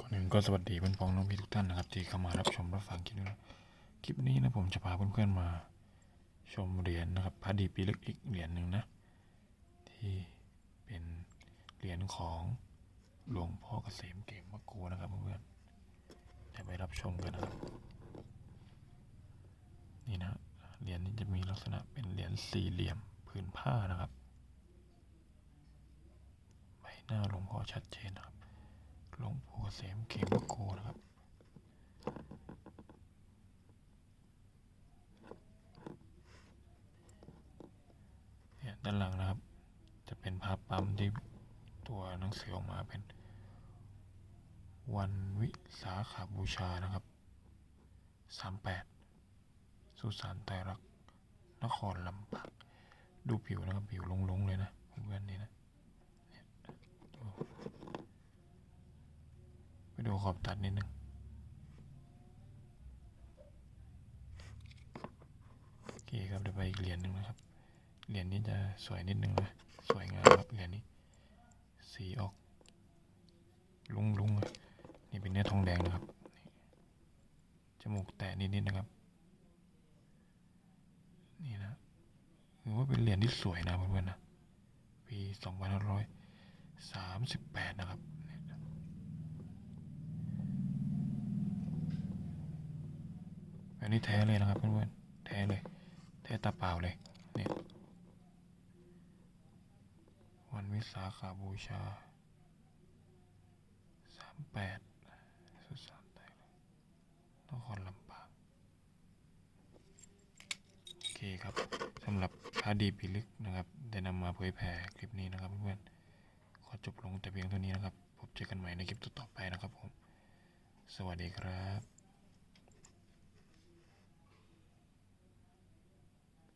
ก่อนอื่นก็สวัสดีเพื่อนพ้องน้องพี่ทุกท่านนะครับที่เข้ามารับชมรับฟังคลิปนี้นะคลิปนี้นะผมจะพาเพื่อนๆมา ชมเหรียญนะครับพระดีปีเล็กอีกเหรียญหนึ่งนะ ที่เป็นเหรียญของหลวงพ่อเกษมเกมมะกูนะครับเพื่อนๆเดี๋ยวไปรับชมกันนะครับ นี่นะเหรียญนี้จะมีลักษณะเป็นเหรียญสี่เหลี่ยมผืนผ้านะครับใบหน้าหลวงพ่อชัดเจนนะครับ หลวงปู่เกษมเขมโกนะครับเนี่ยด้านหลังนะครับ จะเป็นภาพปั๊มที่ตัวหนังสือออกมาเป็น วันวิสาขาบูชานะครับสามแปดสุสานไตรรักนครลำปางดูผิวนะครับ ผิวลงๆเลยนะเพื่อนๆนี่นะเนี่ยดู ไป ดูขอบตัดนิดนึงโอเคครับเดี๋ยวไปอีกเหรียญหนึ่งนะครับ เหรียญนี้จะสวยนิดนึงนะสวยงามครับเหรียญนี้ สีออก ลุงลุงๆเลยนี่เป็นเนื้อทองแดงนะครับจมูกแตะนิดๆนะครับนี่นะถือว่าเป็นเหรียญที่สวยนะเพื่อนๆนะปีสองพันห้าร้อยสามสิบแปดนะครับเนี่ย อันนี้แท้เลยนะครับเพื่อนๆ แท้เลย แท้ตาเปล่าเลย เนี่ย วันวิสาขาบูชาสามแปดสุสานไทยนครลำปางโอเคครับสำหรับพระดีปิลึกนะครับได้นำมาเผยแผ่คลิปนี้นะครับเพื่อนๆ ขอจบลงแต่เพียงเท่านี้นะครับ พบเจอกันใหม่ในคลิปต่อไปนะครับผม สวัสดีครับ